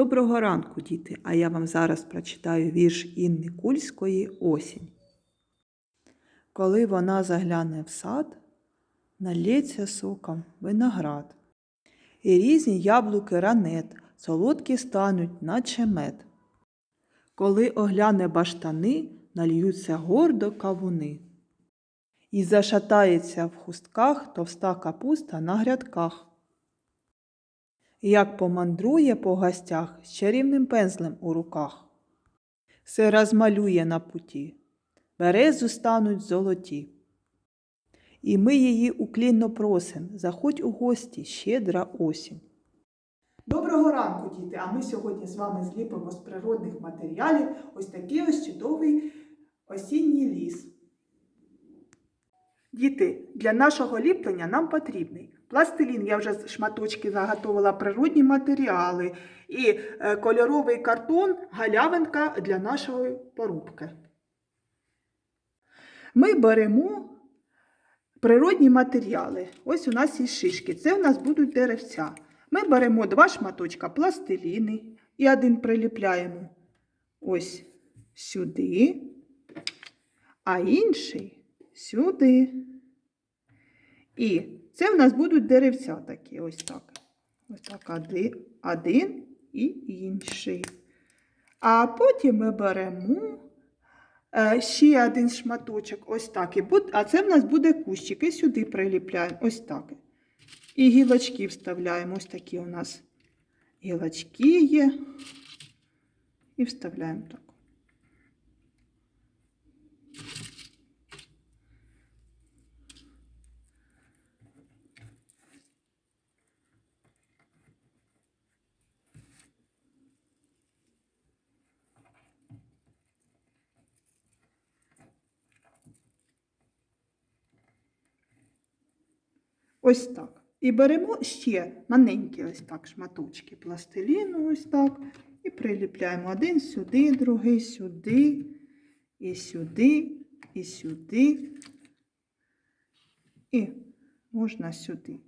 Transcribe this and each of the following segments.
Доброго ранку, діти! А я вам зараз прочитаю вірш Інни Кульської Осінь. Коли вона загляне в сад, налється соком виноград. І різні яблуки ранет, солодкі стануть, наче мед. Коли огляне баштани, нальються гордо кавуни. І зашатається в хустках товста капуста на грядках. Як помандрує по гостях з чарівним пензлем у руках. Все розмалює на путі, березу стануть золоті. І ми її уклінно просим, заходь у гості, щедра осінь. Доброго ранку, діти! А ми сьогодні з вами зліпимо з природних матеріалів ось такий ось чудовий осінній ліс. Діти, для нашого ліплення нам потрібний пластилін. Я вже з шматочки заготовила природні матеріали і е, кольоровий картон, галявинка для нашої порубки. Ми беремо природні матеріали. Ось у нас є шишки. Це у нас будуть деревця. Ми беремо два шматочка пластиліни і один приліпляємо ось сюди, а інший сюди. І це в нас будуть деревця такі, ось так. Ось так один, і інший. А потім ми беремо е, ще один шматочок, ось так. А це в нас буде кущик. Сюди приліпляємо, ось так. І гілочки вставляємо. Ось такі у нас гілочки є. І вставляємо так. Ось так. І беремо ще маленькі ось так шматочки пластиліну, ось так. І приліпляємо один сюди, другий сюди, і сюди, і сюди. І можна сюди.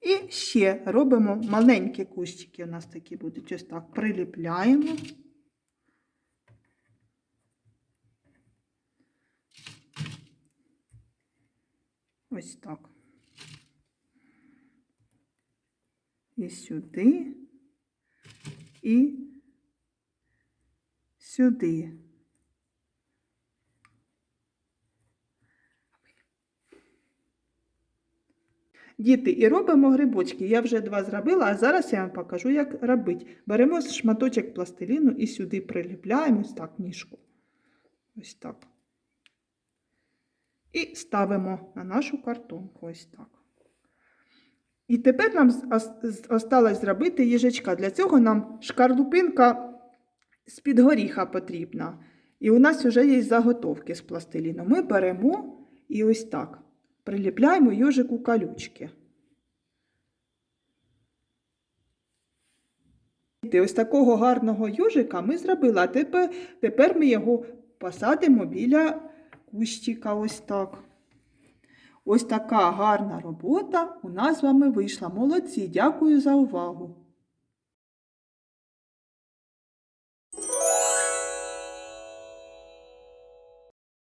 І ще робимо маленькі кущики. У нас такі будуть ось так. Приліпляємо. Ось так. І сюди, і сюди. Діти, і робимо грибочки. Я вже два зробила, а зараз я вам покажу, як робити. Беремо шматочок пластиліну і сюди приліпляємо ось так ніжку. Ось так. І ставимо на нашу картонку. Ось так. І тепер нам осталось зробити їжачка. Для цього нам шкарлупинка з-під горіха потрібна. І у нас вже є заготовки з пластиліну. Ми беремо і ось так приліпляємо йожику колючки. Діти, Ось такого гарного йожика ми зробили, а тепер ми його посадимо біля кущика. Ось так. Ось така гарна робота у нас з вами вийшла. Молодці, дякую за увагу.